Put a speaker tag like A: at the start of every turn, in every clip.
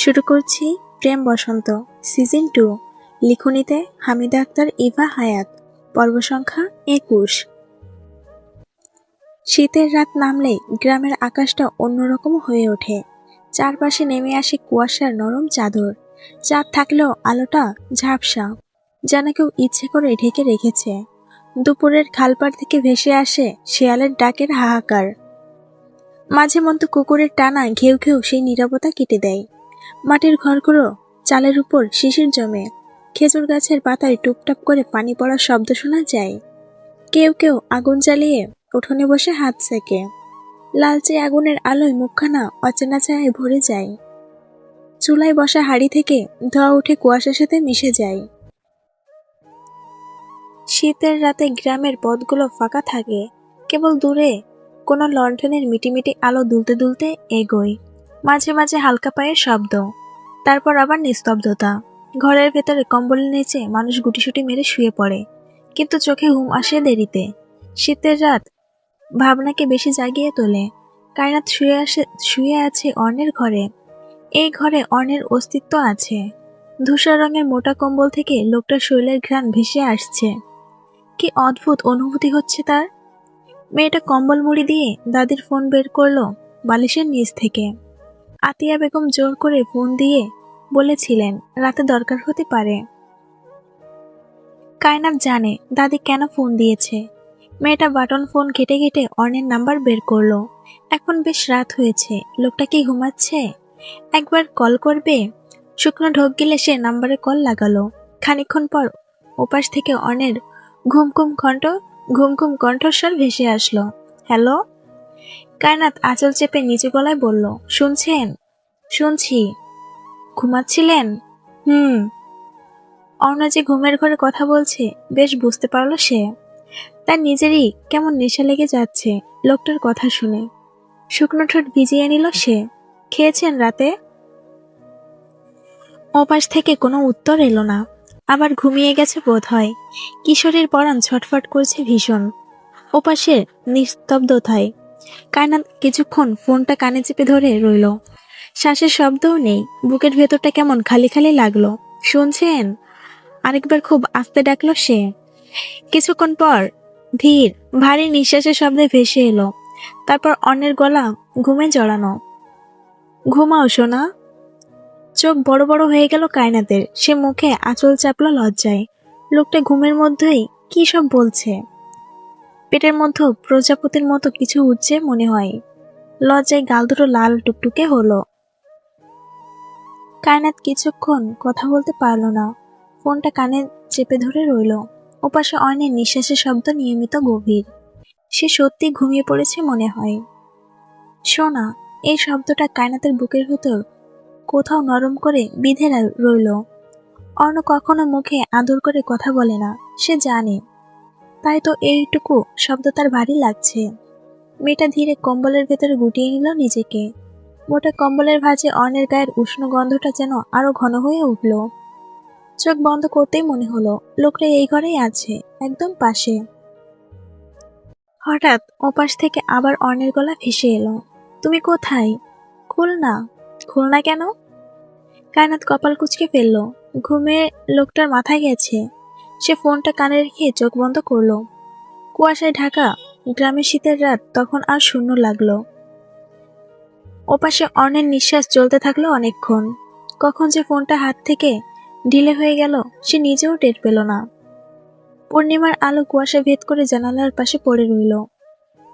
A: শুরু করছি Prem Basanta season two লিখনিতে হামিদা আক্তার, ইভা হায়াত, পর্ব সংখ্যা একুশ। শীতের রাত নামলে গ্রামের আকাশটা অন্যরকম হয়ে ওঠে। চারপাশে নেমে আসে কুয়াশার নরম চাদর। চাঁদ থাকলেও আলোটা ঝাপসা, যেন কেউ ইচ্ছে করে ঢেকে রেখেছে। দুপুরের খালপাড় থেকে ভেসে আসে শেয়ালের ডাকের হাহাকার। মাঝে মধ্যে কুকুরের টানা ঘেউ ঘেউ সেই নীরবতা কেটে দেয়। মাটির ঘরগুলো চালের উপর শিশির জমে। খেজুর গাছের পাতায় টুপটাপ করে পানি পড়ার শব্দ শোনা যায়। কেউ কেউ আগুন জ্বালিয়ে উঠোনে বসে হাত সেকে। লালচে আগুনের আলোয় মুখখানা অচেনা ছায়ায় ভরে যায়। চুলায় বসা হাড়ি থেকে ধোয়া উঠে কুয়াশার সাথে মিশে যায়। শীতের রাতে গ্রামের পথগুলো ফাঁকা থাকে। কেবল দূরে কোনো লণ্ঠনের মিটিমিটি আলো দুলতে দুলতে এগোয়। মাঝে মাঝে হালকা পায়ের শব্দ। তারপর আবার নিস্তব্ধতা। ঘরের ভেতরে কম্বলের নিচে মানুষ গুটিসুটি মেরে শুয়ে পড়ে। কিন্তু চোখে ঘুম আসে দেরিতে। শীতের রাত ভাবনাকে বেশি জাগিয়ে তোলে। কায়নাত শুয়ে আসে, শুয়ে আছে অর্ণের ঘরে। এই ঘরে অর্ণের অস্তিত্ব আছে। ধূসর রঙের মোটা কম্বল থেকে লোকটার শরীরের ঘ্রাণ ভেসে আসছে। কি অদ্ভুত অনুভূতি হচ্ছে তার। মেয়েটা কম্বল মুড়ি দিয়ে দাদির ফোন বের করল বালিশের নিচ থেকে। আতিয়া বেগম জোর করে ফোন দিয়ে বলেছিলেন, রাতে দরকার হতে পারে। কায়নাত জানে, দাদি কেন ফোন দিয়েছে। মেয়েটা বাটন ফোন ঘেটে ঘেটে অর্ণের নাম্বার বের করল। এখন বেশ রাত হয়েছে, লোকটা কি ঘুমাচ্ছে? একবার কল করবে? শুকনো ঢোক গেলে সে নাম্বারে কল লাগালো। খানিকক্ষণ পর ওপাশ থেকে অর্ণের ঘুমঘুম কণ্ঠ, ঘুমঘুম কণ্ঠস্বর ভেসে আসলো। হ্যালো? কায়নাত আঁচল চেপে নিচু গলায় বলল, শুনছেন? শুনছি। ঘুমাচ্ছিলেন? হুম। অর্ণা যে ঘুমের ঘরে কথা বলছে, বেশ বুঝতে পারল সে। তার নিজেরই কেমন নেশা লেগে যাচ্ছে, লোকটার কথা শুনে। শুকনো ঠোঁট ভিজিয়ে নিল সে। খেয়েছেন রাতে? ওপাশ থেকে কোনো উত্তর এলো না। আবার ঘুমিয়ে গেছে বোধ হয় কিশোরের পরাণ ছটফট করছে ভীষণ। ওপাশে নিস্তব্ধতায় কায়নাত কিছুক্ষণ ফোনটা কানে চেপে ধরে রইল। শ্বাসের শব্দও নেই। বুকের ভেতরটা কেমন খালি খালি লাগল। শুনছেন? আরেকবার খুব আস্তে ডাকলো সে। কিছুক্ষণ পর ধীর, ভারী নিঃশ্বাসের শব্দে ভেসে এলো। তারপর অন্যের গলা ঘুমে জড়ানো। ঘুমাও, সোনা। চোখ বড় বড় হয়ে গেল কায়নাতের। সে মুখে আঁচল চাপলো লজ্জায়। লোকটা ঘুমের মধ্যেই কি সব বলছে? পেটের মধ্যে প্রজাপতির মতো কিছু উঠছে মনে হয়। লজ্জায় গাল দুটো লাল টুকটুকে হলো। কায়নাত কিছুক্ষণ কথা বলতে পারল না। ফোনটা কানে চেপে ধরে রইল। ওপাশে অনেক নিঃশ্বাসের শব্দ নিয়মিত গভীর। সে সত্যি ঘুমিয়ে পড়েছে মনে হয়। শোনা, এই শব্দটা কায়নাতের বুকের ভেতর কোথাও নরম করে বিধে রইল। অর্ণ কখনো মুখে আদর করে কথা বলে না, সে জানে। তাই তো এইটুকু শব্দ তার ভারী লাগছে। মেয়েটা ধীরে কম্বলের ভেতরে গুটিয়ে নিল নিজেকে। মোটা কম্বলের ভাঁজে অর্ণের গায়ের উষ্ণ গন্ধটা যেন আরও ঘন হয়ে উঠল। চোখ বন্ধ করতেই মনে হলো, লোকটা এই ঘরেই আছে, একদম পাশে। হঠাৎ ওপাশ থেকে আবার অর্ণের গলা ভেসে এলো, তুমি কোথায়? খুলনা খুলনা কেন? কায়নাত কপাল কুচকে ফেলল, ঘুমে লোকটার মাথায় গেছে। সে ফোনটা কানে রেখে চোখ বন্ধ করল। কুয়াশায় ঢাকা গ্রামের শীতের রাত, তখন আর শূন্য লাগল। ওপাশে অর্ণের নিঃশ্বাস চলতে থাকল অনেকক্ষণ। কখন যে ফোনটা হাত থেকে ঢিলে হয়ে গেল, সে নিজেও টের পেল না। পূর্ণিমার আলো কুয়াশা ভেদ করে জানালার পাশে পড়ে রইল।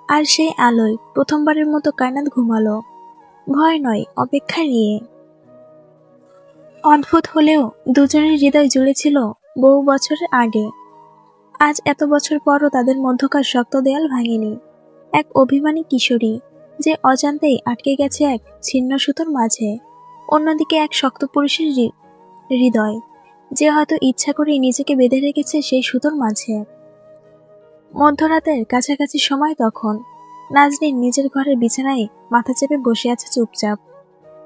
A: আর সেই আলোয় প্রথমবারের মতো কায়নাত ঘুমালো। ভয় নয় অপেক্ষা নিয়ে। অদ্ভুত হলেও দুজনের হৃদয় জুড়েছিল বহু বছরের আগে। আজ এত বছর পরও তাদের মধ্যকার শক্ত দেয়াল ভাঙেনি। এক অভিমানী কিশোরী যে অজান্তেই আটকে গেছে এক ছিন্ন সুতোর মাঝে, অন্যদিকে এক শক্ত পুরুষের হৃদয় যে হয়তো ইচ্ছা করে নিজেকে বেঁধে রেখেছে সেই সুতোর মাঝে। মধ্যরাতের কাছাকাছি সময় তখন নাজনীন নিজের ঘরের বিছানায় মাথা চেপে বসে আছে চুপচাপ।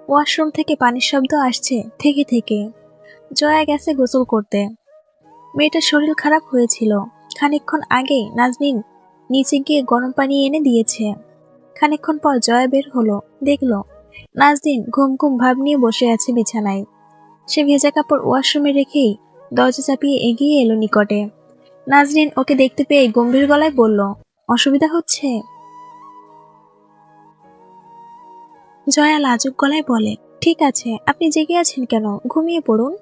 A: ওয়াশরুম থেকে পানির শব্দ আসছে থেকে থেকে। জয়া গেছে গোসল করতে। মেয়েটার শরীর খারাপ হয়েছিল। খানিকক্ষণ আগে নাজনীন নিচে গিয়ে গরম পানি এনে দিয়েছে। খানিকক্ষণ পর জয়া বের হলো, দেখল নাজদিন ঘুম ঘুম ভাব নিয়ে বসে আছে বিছানায়। সে ভেজা কাপড় ওয়াশরুমে রেখেই দরজা চাপিয়ে এগিয়ে এলো নিকটে। নাজরিন ওকে দেখতে পেয়ে গম্ভীর গলায় বলল, অসুবিধা হচ্ছে? জয়া লাজুক গলায় বলে, ঠিক আছে, আপনি জেগে আছেন কেন? ঘুমিয়ে পড়ুন।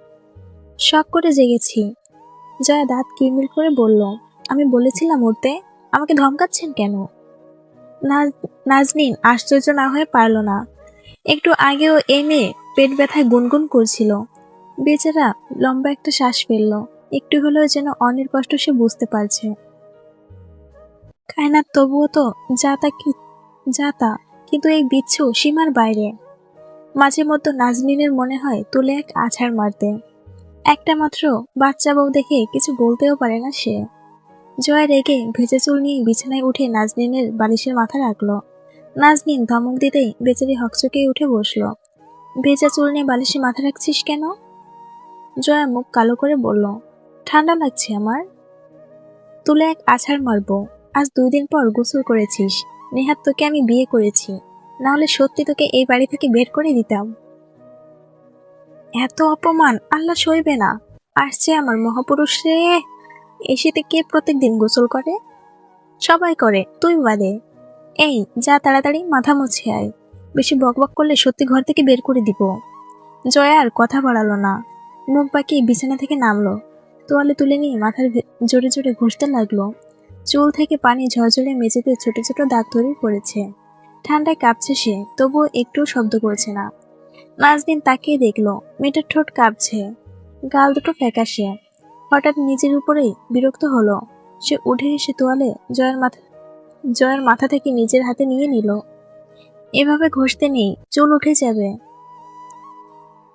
A: শখ করে জেগেছি। জয়া দাঁত কিরমির করে বলল, আমি বলেছিলাম উঠতে আমাকে ধমকাচ্ছেন কেন? নাজ- নাজনীন আশ্চর্য না হয়ে পারল না। একটু আগেও এই মেয়ে পেট ব্যথায় গুনগুন করছিল। বেচারা লম্বা একটা শ্বাস ফেলল, একটু হলেও যেন অনের কষ্ট সে বুঝতে পারছে। কায়নাত, তবুও তো যাতা কি যাতা কিন্তু এই বিচ্ছু সীমার বাইরে। মাঝে মধ্যে নাজনীনের মনে হয় তুলে এক আছাড় মারতে। একটা মাত্র বাচ্চা বউ দেখে কিছু বলতেও পারে না সে। জয়া রেগে ভেজে চুল নিয়ে বিছানায় উঠে নাজনীনের বালিশের মাথা রাখল। নাজনীন ধমক দিতেই বেচারি হকচকে উঠে বসল। ভেজা চুল নিয়ে বালিশে মাথা রাখছিস কেন? জয়া মুখ কালো করে বলল, ঠান্ডা লাগছে আমার। তুলে এক আছাড় মারবো। আজ দুই দিন পর গোসল করেছিস। নেহাত তোকে আমি বিয়ে করেছি। না হলে সত্যি তোকে এই বাড়ি থেকে বের করে দিতাম। এত অপমান, আল্লাহ সইবে না। আসছে আমার মহাপুরুষ রে। এসেতে কে প্রত্যেক দিন গোসল করে? সবাই করে, তুই বাদে। এই, যা তাড়াতাড়ি, মাথা মুছে আয়। বেশি বকবক করলে সত্যি ঘর থেকে বের করে দিব। জয়া আর কথা বাড়ালো না। মুখ বাঁকিয়ে বিছানা থেকে নামলো। তোয়ালে তুলে নিয়ে মাথার জোরে জোরে ঘষতে লাগল। চুল থেকে পানি ঝরঝরে মেঝেতে ছোট ছোট দাগ ধরে পড়েছে। ঠান্ডায় কাঁপছে সে, তবুও একটুও শব্দ করছে না। নাজদিন তাকিয়ে দেখল মেয়েটার ঠোঁট কাঁপছে। গাল দুটো ফ্যাকাশে। হঠাৎ নিজের উপরেই বিরক্ত হলো। সে উঠে এসে তোয়ালে জয়ের মাথা জয়ের মাথা থেকে নিজের হাতে নিয়ে নিল। এভাবে ঘষতে নেই, চুল উঠে যাবে।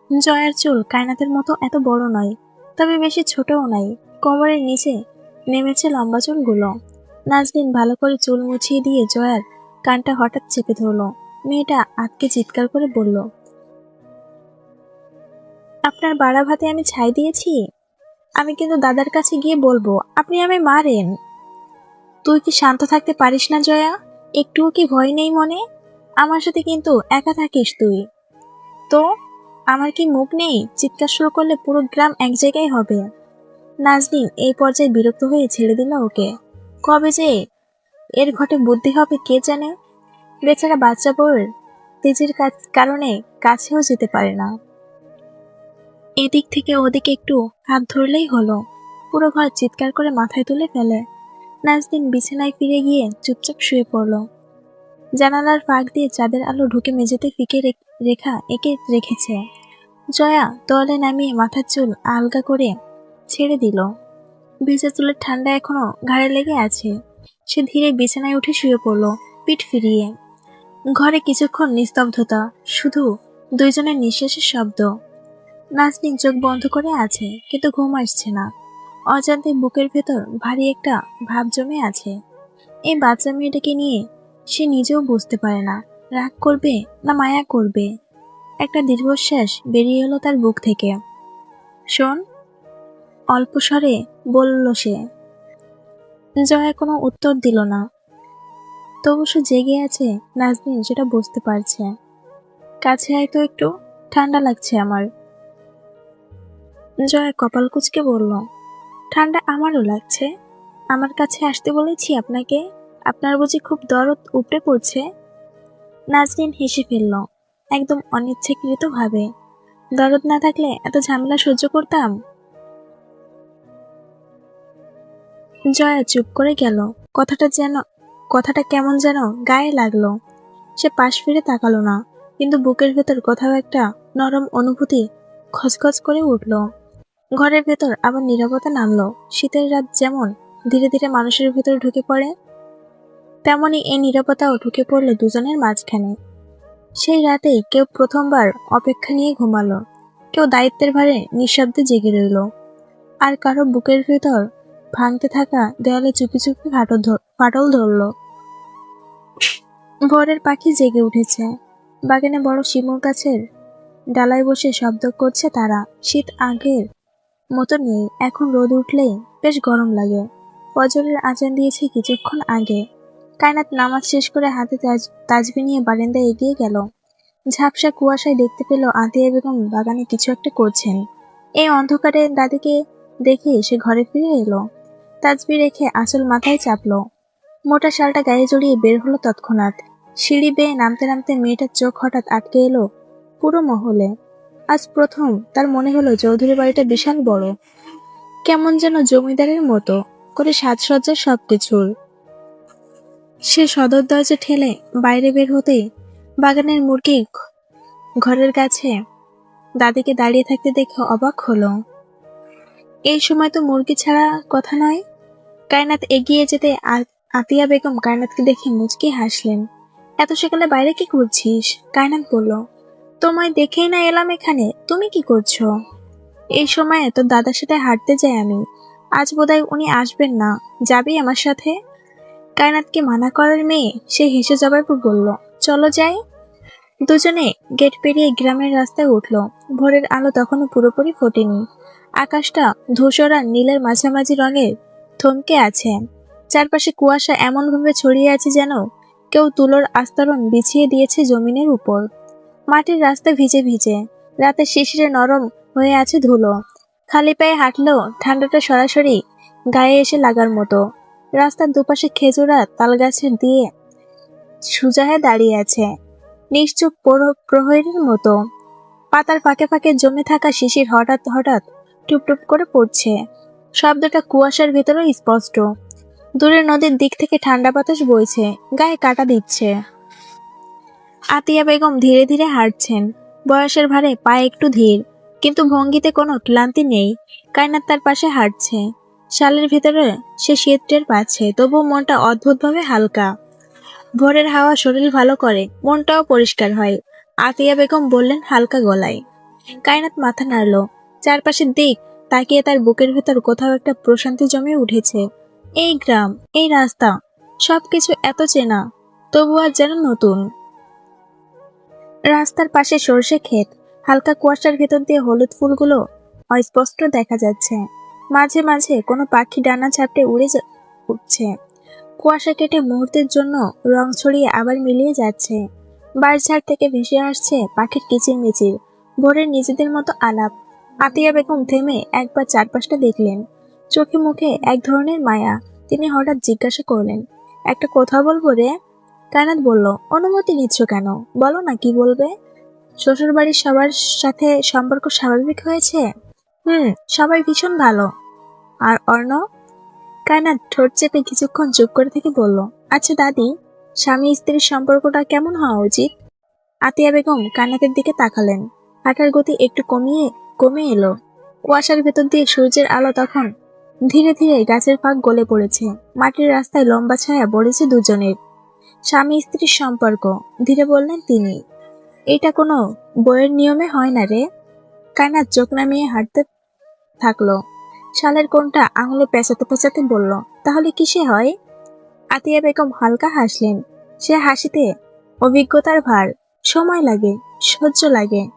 A: জয়ার চুল কায়নাতের মতো এত বড় নয়, তবে বেশি ছোটও নাই। কোমরের নিচে নেমেছে লম্বা চুলগুলো। নাজদিন ভালো করে চুল মুছিয়ে দিয়ে জয়ার কানটা হঠাৎ চেপে ধরলো। মেয়েটা আতকে চিৎকার করে বলল আপনার বাড়া ভাতে আমি ছাই দিয়েছি? আমি কিন্তু দাদার কাছে গিয়ে বলব, আপনি আমায় মারেন। তুই কি শান্ত থাকতে পারিস না, জয়া? একটুও কি ভয় নেই মনে? আমার সাথে কিন্তু একা থাকিস তুই। তো, আমার কি মুখ নেই? চিৎকার শুরু করলে পুরো গ্রাম এক জায়গায় হবে। নাজনীন এই পর্যায়ে বিরক্ত হয়ে ছেড়ে দিল ওকে। কবে যে? এর ঘটে বুদ্ধি হবে কে জানে? বেচারা বাচ্চা বউয়ের তেজের কাছ- কারণে কাছেও যেতে পারে না। এদিক থেকে ওদিকে একটু হাত ধরলেই হলো। পুরো ঘর চিৎকার করে মাথায় তুলে ফেলে। নাজদিন বিছানায় ফিরে গিয়ে চুপচাপ শুয়ে পড়ল। জানালার ফাঁক দিয়ে চাঁদের আলো ঢুকে মেঝেতে ফিকে রেখা এঁকে রেখেছে। জয়া তোয়ালে নামিয়ে মাথার চুল আলগা করে ছেড়ে দিল। ভেজা চুলের ঠান্ডা এখনও ঘাড়ে লেগে আছে। সে ধীরে বিছানায় উঠে শুয়ে পড়ল, পিঠ ফিরিয়ে। ঘরে কিছুক্ষণ নিস্তব্ধতা, শুধু দুইজনের নিঃশ্বাসের শব্দ। নাজনীন চোখ বন্ধ করে আছে, কিন্তু ঘুম আসছে না। অজান্তে বুকের ভেতর ভারী একটা ভাব জমে আছে। এই বাচ্চা মেয়েটাকে নিয়ে সে নিজেও বুঝতে পারে না, রাগ করবে না মায়া করবে। একটা দীর্ঘশ্বাস বেরিয়ে এলো তার বুক থেকে। শোন, অল্প স্বরে বলল সে। জয়া কোনো উত্তর দিল না। তবু সে জেগে আছে নাজনীন, সেটা বুঝতে পারছে। কাছে আয় তো একটু, ঠান্ডা লাগছে আমার। জয়া কপাল কুচকে বলল, ঠান্ডা আমারও লাগছে। আমার কাছে আসতে বলেছি আপনাকে। আপনার বুঝি খুব দরদ উপড়ে পড়ছে? নাজনীন হেসে ফেলল, একদম অনিচ্ছাকৃত ভাবে দরদ না থাকলে এত ঝামেলা সহ্য করতাম? জয়া চুপ করে গেল। কথাটা যেন, কথাটা কেমন যেন গায়ে লাগল। সে পাশ ফিরে তাকালো না, কিন্তু বুকের ভেতর কোথাও একটা নরম অনুভূতি খচখচ করে উঠল। ঘরের ভেতর আবার নীরবতা নামলো। শীতের রাত যেমন ধীরে ধীরে মানুষের ভেতর ঢুকে পড়ে, তেমনি এই নীরবতাও ঢুকে পড়ল দুজনের মাঝখানে। সেই রাতেই কেউ প্রথমবার অপেক্ষা নিয়ে ঘুমালো। কেউ দায়িত্বের ভারে নিঃশব্দে জেগে রইল। আর কারও বুকের ভেতর ভাঙতে থাকা দেয়ালে চুপি চুপি ফাটল ধর- ফাটল ধরল। ভোরের পাখি জেগে উঠেছে। বাগানে বড় শিমুল গাছের ডালায় বসে শব্দ করছে তারা। শীত আগের মতো নেই এখন রোদ উঠলেই বেশ গরম লাগে। ফজরের আজান দিয়েছে কিছুক্ষণ আগে। কায়নাত নামাজ শেষ করে হাতে তাজ তাজবি নিয়ে বারান্দায় এগিয়ে গেল। ঝাপসা কুয়াশায় দেখতে পেল আতিয়া বেগম বাগানে কিছু একটা করছেন। এই অন্ধকারে দাদিকে দেখে সে ঘরে ফিরে এলো। তাজবি রেখে আসল মাথায় চাপলো। মোটা শালটা গায়ে জড়িয়ে বের হলো তৎক্ষণাৎ। সিঁড়ি বেয়ে নামতে নামতে মেয়েটার চোখ হঠাৎ আটকে এলো পুরো মহলে। আজ প্রথম, তার মনে হলো চৌধুরী বাড়িটা বিশাল বড়। কেমন যেন জমিদারের মতো, করে সাজসজ্জার সবকিছুর সে সদর দরজা ঠেলে বাইরে বের হতেই বাগানের মুরগি ঘরের কাছে দাদিকে দাঁড়িয়ে থাকতে দেখে অবাক হলো। এই সময় তো মুরগি ছাড়া কথা নয়। কায়নাত এগিয়ে যেতে আতিয়া বেগম কায়নাতকে দেখে মুচকি হাসলেন। এত সকালে বাইরে কি করছিস? কায়নাত বলল। তোমায় দেখেই না এলাম এখানে। তুমি কি করছ? এই সময় তোর দাদার সাথে হাঁটতে যাই আমি। আজ বোধহয় উনি আসবেন না। যাবি আমার সাথে? কায়নাতকে মানা করার মেয়ে? সে হেসে যাবার পর বলল, চলো যাই। দুজনে গেট পেরিয়ে গ্রামের রাস্তায় উঠল। ভোরের আলো তখনও পুরোপুরি ফোটেনি। আকাশটা ধূসর আর নীলের মাঝামাঝি রঙের থমকে আছে। চারপাশে কুয়াশা এমনভাবে ছড়িয়ে আছে যেন কেউ তুলোর আস্তরণ বিছিয়ে দিয়েছে জমিনের উপর। মাটির রাস্তা ভিজে ভিজে। রাতে শিশিরে নরম হয়ে আছে ধুলো। খালি পায়ে হাঁটলেও ঠান্ডাটা সরাসরি গায়ে এসে লাগার মতো। রাস্তার দুপাশে খেজুরা তালগাছের দিয়ে সুজা হয়ে দাঁড়িয়ে আছে। নিশ্চুপ প্রহ- প্রহরীর মতো। পাতার ফাঁকে ফাঁকে জমে থাকা শিশির হঠাৎ হঠাৎ টুপটুপ করে পড়ছে। শব্দটা কুয়াশার ভেতরেও স্পষ্ট। দূরের নদীর দিক থেকে ঠান্ডা বাতাস বইছে। গায়ে কাটা দিচ্ছে। আতিয়া বেগম ধীরে ধীরে হাঁটছেন। বয়সের ভারে পায়ে একটু ধীর, কিন্তু ভঙ্গিতে কোনো ক্লান্তি নেই। কায়নাত তার পাশে হাঁটছে। শালের ভেতরে সে শীত টের পাচ্ছে তবুও মনটা অদ্ভুতভাবে হালকা। ভোরের হাওয়া শরীর ভালো করে, মনটাও পরিষ্কার হয়। আতিয়া বেগম বললেন হালকা গলায়। কায়নাত মাথা নাড়ল। চারপাশের দিক তাকিয়ে তার বুকের ভেতর কোথাও একটা প্রশান্তি জমে উঠেছে। এই গ্রাম, এই রাস্তা, সবকিছু এত চেনা, তবু আর যেন নতুন। রাস্তার পাশে সর্ষে ক্ষেত, হালকা কুয়াশার ভেতর দিয়ে হলুদ ফুলগুলো অস্পষ্ট দেখা যাচ্ছে। মাঝে মাঝে কোনো পাখি ডানা ছাপটে উড়ে উঠছে। কুয়াশা কেটে মুহূর্তের জন্য রং ছড়িয়ে আবার মিলিয়ে যাচ্ছে। বাড়িঝাড় থেকে ভেসে আসছে পাখির কিচিরমিচির। ভোরের নিজেদের মতো আলাপ। আতিয়া বেগম থেমে একবার চারপাশটা দেখলেন। চোখে মুখে এক ধরনের মায়া। তিনি হঠাৎ জিজ্ঞাসা করলেন, একটা কথা বলব রে? কায়নাত বলল, অনুমতি নিচ্ছ কেন? বলো না, কি বলবে? শ্বশুর বাড়ির সবার সাথে সম্পর্ক স্বাভাবিক হয়েছে? হুম, সবাই ভীষণ ভালো। আর অর্ণ? কায়নাত ঠোঁট চেপে কিছুক্ষণ চুপ করে থেকে বলল আচ্ছা দাদি, স্বামী স্ত্রীর সম্পর্কটা কেমন হওয়া উচিত? আতিয়া বেগম কায়নাতের দিকে তাকালেন। হাঁটার গতি একটু কমিয়ে, কমে এলো। কুয়াশার ভেতর দিয়ে সূর্যের আলো তখন ধীরে ধীরে গাছের ফাঁক গলে পড়েছে। মাটির রাস্তায় লম্বা ছায়া পড়েছে দুজনের। স্বামী স্ত্রীর সম্পর্ক, ধীরে বললেন তিনি। এটা কোনো বইয়ের নিয়মে হয় না রে। কায়নাত চোখ নামিয়ে হাঁটতে থাকল। শালের কোনটা আঙুলে পেঁচাতে পেঁচাতে বলল, তাহলে কিসে হয়? আতিয়া বেগম হালকা হাসলেন। সে হাসিতে অভিজ্ঞতার ভার, সময় লাগে, সহ্য লাগে।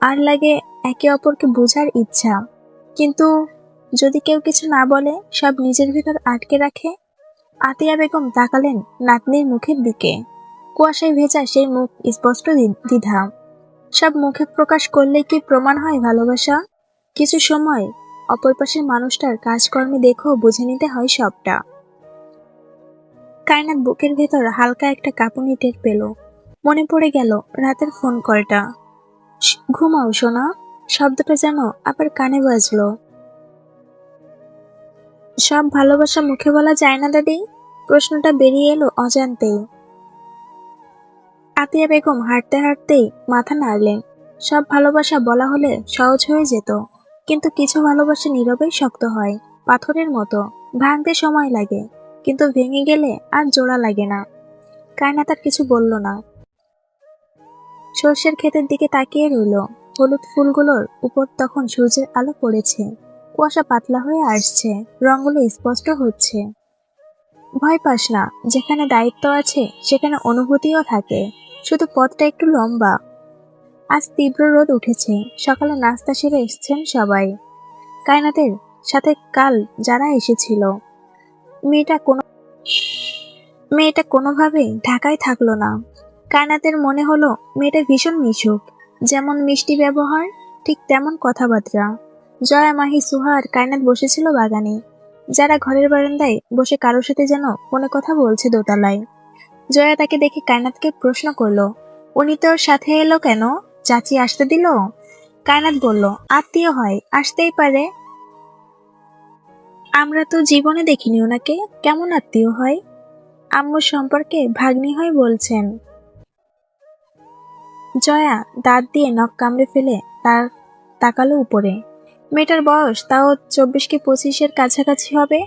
A: আর লাগে একে অপরকে বোঝার ইচ্ছা। কিন্তু যদি কেউ কিছু না বলে, সব নিজের ভিতর আটকে রাখে আতিয়া বেগম তাকালেন নাতনির মুখের দিকে। কুয়াশায় ভেজা সেই মুখ স্পষ্ট দ্বিধা। সব মুখে প্রকাশ করলে কি প্রমাণ হয় ভালোবাসা? কিছু সময় অপর পাশের মানুষটার কাজকর্মে দেখেও বুঝে নিতে হয় সবটা। কায়নাত বুকের ভেতর হালকা একটা কাঁপুনি টের পেল। মনে পড়ে গেল রাতের ফোন কলটা। ঘুমাও সোনা। শব্দটা যেন আবার কানে বাজলো। সব ভালোবাসা মুখে বলা যায় না, দাদি। প্রশ্নটা বেরিয়ে এলো অজান্তেই। আতিয়া বেগম হাঁটতে হাঁটতেই মাথা নাড়লেন। সব ভালোবাসা বলা হলে সহজ হয়ে যেত, কিন্তু কিছু ভালোবাসা নীরবেই শক্ত হয়, পাথরের মতো। ভাঙতে সময় লাগে, কিন্তু ভেঙে গেলে আর জোড়া লাগে না। কায়না তার কিছু বলল না। সর্ষের ক্ষেতের দিকে তাকিয়ে রইল। হলুদ ফুলগুলোর উপর তখন সূর্যের আলো পড়েছে। কুয়াশা পাতলা হয়ে আসছে। রঙগুলো স্পষ্ট হচ্ছে। ভয় পাস না, যেখানে দায়িত্ব আছে, সেখানে অনুভূতিও থাকে। শুধু পথটা একটু লম্বা। আজ তীব্র রোদ উঠেছে। সকালে নাস্তা সেরে এসেছেন সবাই। কায়নাতের সাথে কাল যারা এসেছিল। মেয়েটা কোনো মেয়েটা কোনোভাবেই ঢাকায় থাকল না। কায়নাতের মনে হলো, মেয়েটা ভীষণ মিশুক। যেমন মিষ্টি ব্যবহার, ঠিক তেমন কথাবার্তা। জয়া মাহি সুহা আর কায়নাত বসেছিল বাগানে। যারা ঘরের বারান্দায় বসে কারোর সাথে যেন ফোনে কথা বলছে দোতলায়। জয়া তাকে দেখে কায়নাতকে প্রশ্ন করল, উনি তোর সাথে এলো কেন? চাচি আসতে দিল? কায়নাত বলল, আত্মীয় হয়, আসতেই পারে। আমরা তো জীবনে দেখিনি ওনাকে, কেমন আত্মীয় হয়? আম্মুর সম্পর্কে ভাগ্নি হয় বলছেন, জয়া, দাঁত দিয়ে নখ কামড়ে ফেলে তার তাকালো উপরে। মেয়েটার বয়স তাও চব্বিশ কি পঁচিশের কাছাকাছি হবে।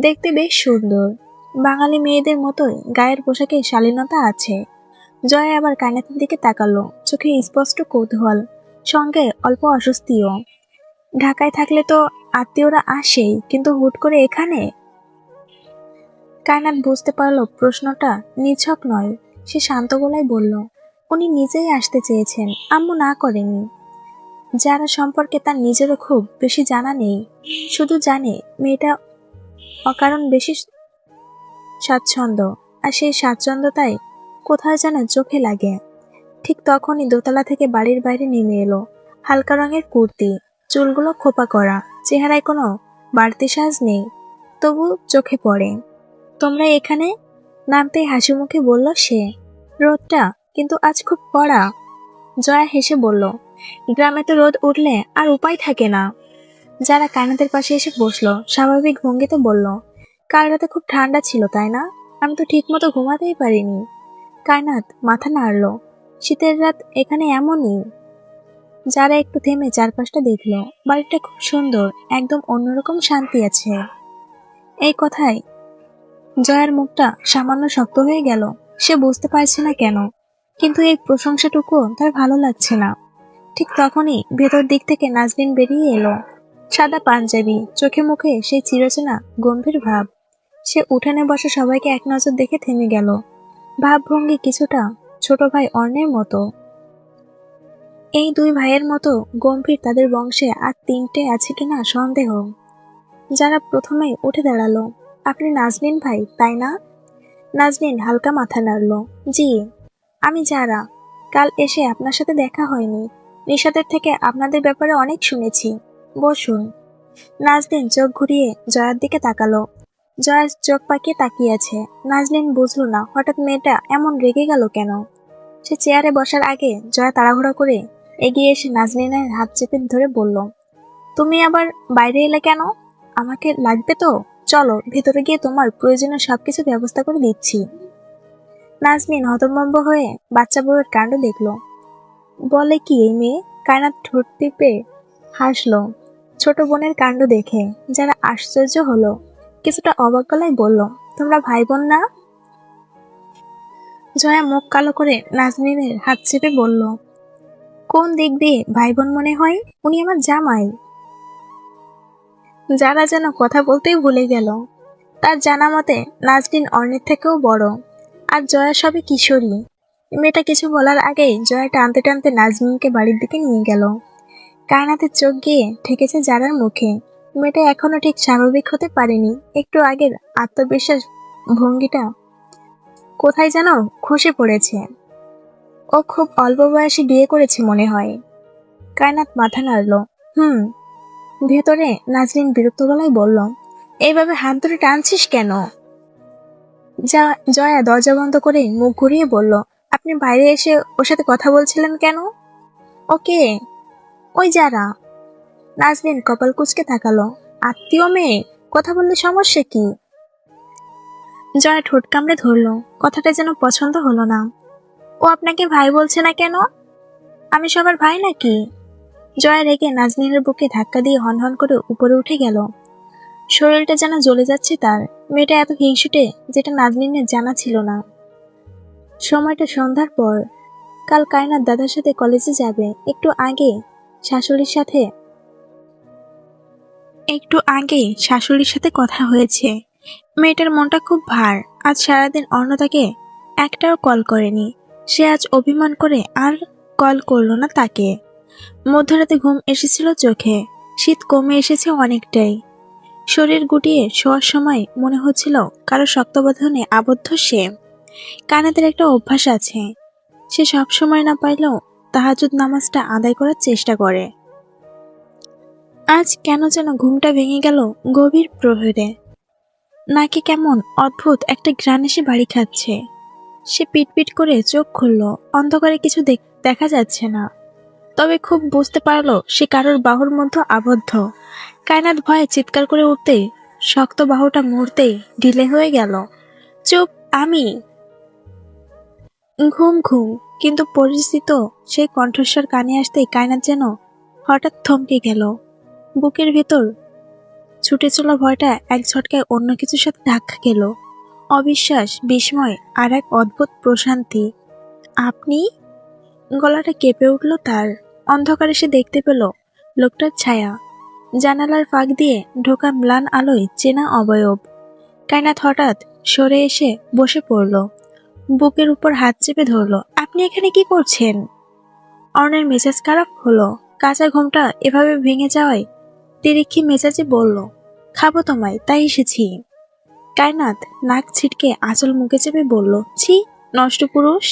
A: দেখতে বেশ সুন্দর। বাঙালি মেয়েদের মতোই গায়ের পোশাকে শালীনতা আছে। জয়া আবার কায়নাথের দিকে তাকালো। চোখে স্পষ্ট কৌতূহল, সঙ্গে অল্প অস্বস্তিও। ঢাকায় থাকলে তো আত্মীয়রা আসেই, কিন্তু হুট করে এখানে? কায়নাথ বুঝতে পারল প্রশ্নটা নিছক নয়। সে শান্ত গলায় বলল, উনি নিজেই আসতে চেয়েছেন। আম্মু না করেনি। যারা সম্পর্কে তার নিজেরও খুব বেশি জানা নেই, শুধু জানে মেয়েটা অকারণ বেশি স্বাচ্ছন্দ্য, আর সেই স্বাচ্ছন্দ্যতাই কোথায় যেন চোখে লাগে। ঠিক তখনই দোতলা থেকে বাড়ির বাইরে নেমে এলো হালকা রঙের কুর্তি, চুলগুলো খোপা করা, চেহারায় কোনো বাড়তি সাজ নেই, তবু চোখে পড়ে। তোমরা এখানে? নামতেই হাসি মুখে বলল সে। রোদটা কিন্তু আজ খুব কড়া। জয়া হেসে বলল গ্রামে তো রোদ উঠলে আর উপায় থাকে না। যারা কায়নাতের পাশে এসে বসল, স্বাভাবিক ভঙ্গিতে বলল, কাল রাতে খুব ঠান্ডা ছিল, তাই না? আমি তো ঠিক মতো ঘুমাতেই পারিনি। কায়নাত মাথা নাড়ল, শীতের রাত এখানে এমনই। যারা একটু থেমে চারপাশটা দেখল, বাড়িটা খুব সুন্দর, একদম অন্যরকম শান্তি আছে। এই কথায় জয়ার মুখটা সামান্য শক্ত হয়ে গেল, সে বুঝতে পারছে না কেন, কিন্তু এই প্রশংসাটুকু তার ভালো লাগছে না। ঠিক তখনই ভেতর দিক থেকে নাজরিন বেরিয়ে এলো। সাদা পাঞ্জাবি, চোখে মুখে সেই চিরচেনা, গম্ভীর ভাব। সে উঠানে বসে সবাইকে এক নজর দেখে থেমে গেল। ভাবভঙ্গি কিছুটা ছোট ভাই অর্ণের মতো। এই দুই ভাইয়ের মতো গম্ভীর তাদের বংশে আর তিনটে আছে কিনা সন্দেহ। যারা প্রথমে উঠে দাঁড়াল, আপনি নাজনীন ভাই, তাই না? নাজনীন হালকা মাথা নাড়ল, জি, আমি যারা। কাল এসে আপনার সাথে দেখা হয়নি। নিশাদের থেকে আপনাদের ব্যাপারে অনেক শুনেছি। বসুন। নাজনীন চোখ ঘুরিয়ে জয়ার দিকে তাকালো। জয়ার চোখ পাকিয়ে তাকিয়ে আছে। নাজনীন বুঝলো না, হঠাৎ মেয়েটা এমন রেগে গেল কেন? সে চেয়ারে বসার আগে জয়া তাড়াহুড়া করে এগিয়ে এসে নাজলিনের হাত চেপে ধরে বলল, তুমি আবার বাইরে এলে কেন? আমাকে লাগবে তো? চলো, ভেতরে গিয়ে তোমার প্রয়োজনীয় সবকিছু ব্যবস্থা করে দিচ্ছি। নাজনীন হতভম্ব হয়ে বাচ্চা বউয়ের কাণ্ড দেখল। বলে কি এই মেয়ে? কায়নাত ঠোঁট টিপে হাসলো। ছোট বোনের কাণ্ড দেখে যারা আশ্চর্য হলো, কিছুটা অবাক গলায় বলল, তোমরা ভাই বোন না? জয়া মুখ কালো করে নাজমিনের হাত চেপে বলল, কোন দিক দিয়ে ভাই বোন মনে হয়? উনি আমার জামাই। যারা যেন কথা বলতেই ভুলে গেল, তার জানা মতে নাজনীন অর্ণের থেকেও বড়। আর জয়া সবে কিশোরী। মেয়েটা কিছু বলার আগেই জয়া টানতে টানতে নাজনীনকে বাড়ির দিকে নিয়ে গেল। কায়নাতের চোখ গিয়ে ঠেকেছে যারার মুখে। মেয়েটা এখনও ঠিক স্বাভাবিক হতে পারেনি। একটু আগের আত্মবিশ্বাস ভঙ্গিটা কোথায় যেন খসে পড়েছে। ও খুব অল্প বয়সে বিয়ে করেছে মনে হয়। কায়নাত মাথা নাড়ল। হুম। ভেতরে নাজরিন বিরক্ত গলায় বলল, এইভাবে হাত ধরে টানছিস কেন? যা জয়া দরজা বন্ধ করে মুখ ঘুরিয়ে বলল আপনি বাইরে এসে ওর সাথে কথা বলছিলেন কেন? ওকে, ওই যারা। নাজরিন কপাল কুচকে তাকালো। আত্মীয় মেয়ে, কথা বললে সমস্যা কি? জয়া ঠোঁট কামড়ে ধরলো। কথাটা যেন পছন্দ হলো না। ও আপনাকে ভাই বলছে না কেন? আমি সবার ভাই নাকি? জয়া রেগে নাজনীনের বুকে ধাক্কা দিয়ে হনহন করে উপরে উঠে গেল। শরীরটা যেন জ্বলে যাচ্ছে তার। মেয়েটা এত হিংসুটে, যেটা নাজনীনের জানা ছিল না। সময়টা সন্ধ্যার পর। কাল কায়নার দাদার সাথে কলেজে যাবে। একটু আগে, শাশুড়ির সাথে। একটু আগে শাশুড়ির সাথে কথা হয়েছে। মেয়েটার মনটা খুব ভার। আজ সারাদিন অন্নতাকে একটাও কল করেনি। সে আজ অভিমান করে আর কল করল না তাকে। মধ্যরাতে ঘুম এসেছিল চোখে। শীত কমে এসেছে অনেকটাই। শরীর গুটিয়ে শোয়ার সময় মনে হচ্ছিল কারও শক্তবাধনে আবদ্ধ সে। কানাদের একটা অভ্যাস আছে। সে সব সময় না পাইলেও তাহাজুদ নামাজটা আদায় করার চেষ্টা করে। আজ কেন যেন ঘুমটা ভেঙে গেল গভীর প্রহরে। নাকি কেমন অদ্ভুত একটা গ্রান এসে বাড়ি খাচ্ছে। সে পিটপিট করে চোখ খুলল, অন্ধকারে কিছু দেখ- দেখা যাচ্ছে না। তবে খুব বুঝতে পারল সে কারোর বাহুর মধ্যে আবদ্ধ। কায়নাত ভয়ে চিৎকার করে উঠতে শক্ত বাহুটা মুহূর্তেই ঢিলে হয়ে গেল। চুপ, আমি। ঘুম ঘুম, কিন্তু পরিচিত সেই কণ্ঠস্বর কানে আসতেই কায়নাত যেন হঠাৎ থমকে গেল। বুকের ভেতর ছুটে চলা ভয়টা এক ঝটকায় অন্য কিছুর সাথে ধাক্কা গেল অবিশ্বাস, বিস্ময় আর এক অদ্ভুত প্রশান্তি। আপনি? গলাটা কেঁপে উঠল তার। অন্ধকারে সে দেখতে পেল লোকটার ছায়া। জানালার ফাঁক দিয়ে ঢোকা ম্লান আলোয় চেনা অবয়ব। কায়নাত হঠাৎ সরে এসে বসে পড়ল। বুকের উপর হাত চেপে ধরল, আপনি এখানে কি করছেন? অর্ণের মেজাজ খারাপ হলো। কাঁচা ঘুমটা এভাবে ভেঙে যাওয়ায় তিরিক্ষি মেজাজে বলল, খাব তোমায়, তাই এসেছি। কায়নাত নাক ছিটকে আঁচল মুখে চেপে বলল, ছি, নষ্ট পুরুষ।